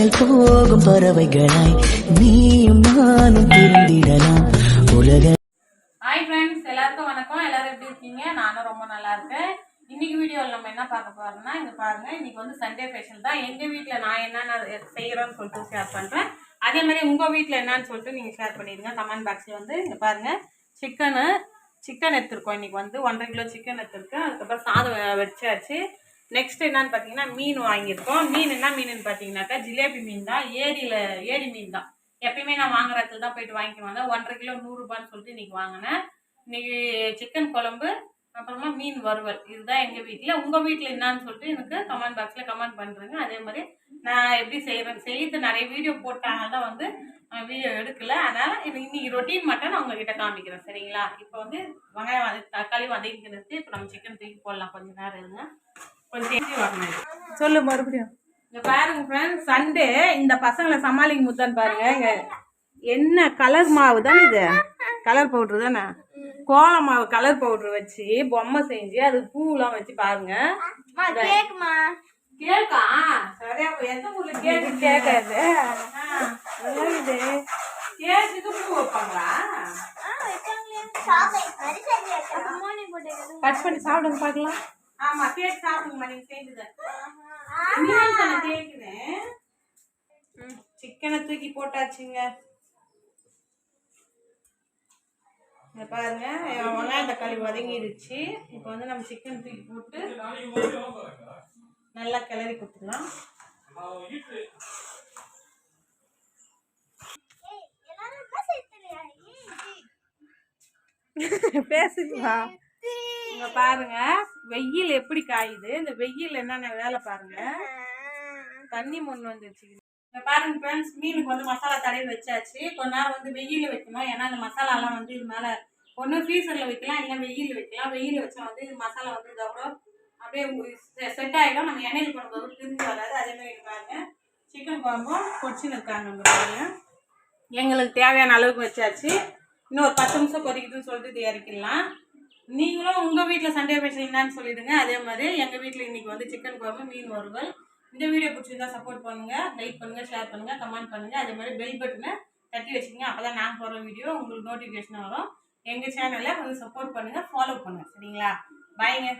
விண்ணில் போகும் பறவைகளாய் நீயும் நானும் திருந்திடலாம் உலக ஹாய் ஃப்ரெண்ட்ஸ் எல்லாருக்கும் வணக்கம். எல்லாரும் எப்படி இருக்கீங்க? நானும் ரொம்ப நல்லா இருக்கேன். இன்னைக்கு வீடியோவில் நம்ம என்ன பார்க்க போறோம்னா இங்க பாருங்க இன்னைக்கு வந்து சண்டே ஸ்பெஷல் தான். எங்க வீட்டில் நான் என்னென்ன செய்யறோம்னு சொல்லிட்டு ஷேர் பண்றேன். அதே மாதிரி உங்க வீட்டில் என்னன்னு சொல்லிட்டு நீங்க ஷேர் பண்ணிடுங்க. கமெண்ட் பாக்ஸ்ல வந்து இங்க பாருங்க சிக்கனு சிக்கன் எடுத்திருக்கோம். இன்னைக்கு வந்து ஒன்றரை கிலோ சிக்கன் எடுத்திருக்கேன். அதுக்கப்புறம் சாதம் வச்சாச்சு. நெக்ஸ்ட் என்னன்னு பார்த்தீங்கன்னா மீன் வாங்கியிருக்கோம். மீன் என்ன மீனுன்னு பார்த்தீங்கன்னாக்கா ஜிலேபி மீன் தான். ஏரியில் ஏரி மீன் தான். எப்பயுமே நான் வாங்குற இடத்துல தான் போயிட்டு வாங்கிட்டு வந்தேன். ஒன்றரை கிலோ நூறுரூபான்னு சொல்லிட்டு இன்னைக்கு வாங்கினேன். இன்றைக்கி சிக்கன் குழம்பு அப்புறமா மீன் வறுவல். இதுதான் எங்கள் வீட்டில் உங்கள் வீட்டில் என்னான்னு சொல்லிட்டு எனக்கு கமெண்ட் பாக்ஸில் கமெண்ட் பண்ணுறேங்க அதே மாதிரி நான் எப்படி செய்கிறேன் செய்து நிறைய வீடியோ போட்டாங்க தான் வந்து வீடியோ எடுக்கல. அதனால் எனக்கு இன்னைக்கு ரொட்டீன் மட்டும் நான் உங்ககிட்ட காமிக்கிறேன். சரிங்களா? இப்போ வந்து வெங்காயம் வதக்கி தக்காளி வதக்கிக்கிறது இப்போ நம்ம சிக்கன் தூக்கி போடலாம். கொஞ்சம் நேரம் இருங்க. கொஞ்சம் வரணும். சொல்லு மறுபடியும். இங்க பாருங்க ஃப்ரெண்ட்ஸ் சண்டே இந்த பசங்களை சமாளிக்க முத்தான்னு பாருங்க. இங்க என்ன கலர் மாவு தானே இது? கலர் பவுடர் தானே? கோல மாவு கலர் பவுடர் வச்சு பொம்மை செஞ்சு அது பூலாம் வச்சு பாருங்க. கேக்குமா? கேக்கா? சரியா எந்த ஊர்ல கேக்கு? கேக்காது. இது? கேக்குக்கு பூ வைப்பாங்களா? கட் பண்ணி சாப்பிடுங்க பார்க்கலாம். ஆமா கேக் சாப்பிடுங்கம்மா நீங்க செஞ்சது மீன் தானே கேக்குறேன். சிக்கனை தூக்கி போட்டாச்சுங்க. இங்க பாருங்க வெங்காயம் தக்காளி வதங்கிடுச்சு இப்போ வந்து நம்ம சிக்கன் தூக்கி போட்டு நல்லா கிளறி கொடுத்துக்கலாம் பேசுங்களா இங்க பாருங்க வெயில் எப்படி காயுது? இந்த வெயில் என்னென்ன வேலை பாருங்க? தண்ணி முன் வந்துருச்சு. இங்க பாருங்க ஃப்ரெண்ட்ஸ் மீனுக்கு வந்து மசாலா தடவி வச்சாச்சு. கொஞ்ச நேரம் வந்து வெயில வைக்கணும். ஏன்னா இந்த மசாலாலாம் வந்து இது மேலே ஒன்று ஃப்ரீசரில் வைக்கலாம் இல்லை வெயில் வைக்கலாம். வெயில் வச்சா வந்து இது மசாலா வந்து இதோட அப்படியே செட் ஆகிடும் நம்ம எண்ணெயில் பண்ணும்போது பிரிஞ்சு வராது. அதே மாதிரி பாருங்க சிக்கன் குழம்பும் பொடிச்சுன்னு இருக்காங்க பாருங்க. எங்களுக்கு தேவையான அளவுக்கு வச்சாச்சு. இன்னும் ஒரு பத்து நிமிஷம் கொதிக்குதுன்னு சொல்லிட்டு இது இறக்கிடலாம் நீங்களும் உங்கள் வீட்டில் சண்டே ஸ்பெஷல் என்னன்னு சொல்லிடுங்க. அதே மாதிரி எங்கள் வீட்டில் இன்றைக்கி வந்து சிக்கன் குழம்பு மீன் வறுவல். இந்த வீடியோ பிடிச்சிருந்தா சப்போர்ட் பண்ணுங்கள் லைக் பண்ணுங்கள் ஷேர் பண்ணுங்கள் கமெண்ட் பண்ணுங்கள் அதே மாதிரி பெல் பட்டனை தட்டி வச்சுக்கோங்க. அப்போ தான் நான் போடுற வீடியோ உங்களுக்கு நோட்டிஃபிகேஷன் வரும். எங்கள் சேனலை கொஞ்சம் சப்போர்ட் பண்ணுங்கள் ஃபாலோ பண்ணுங்கள் சரிங்களா? பாய்ங்க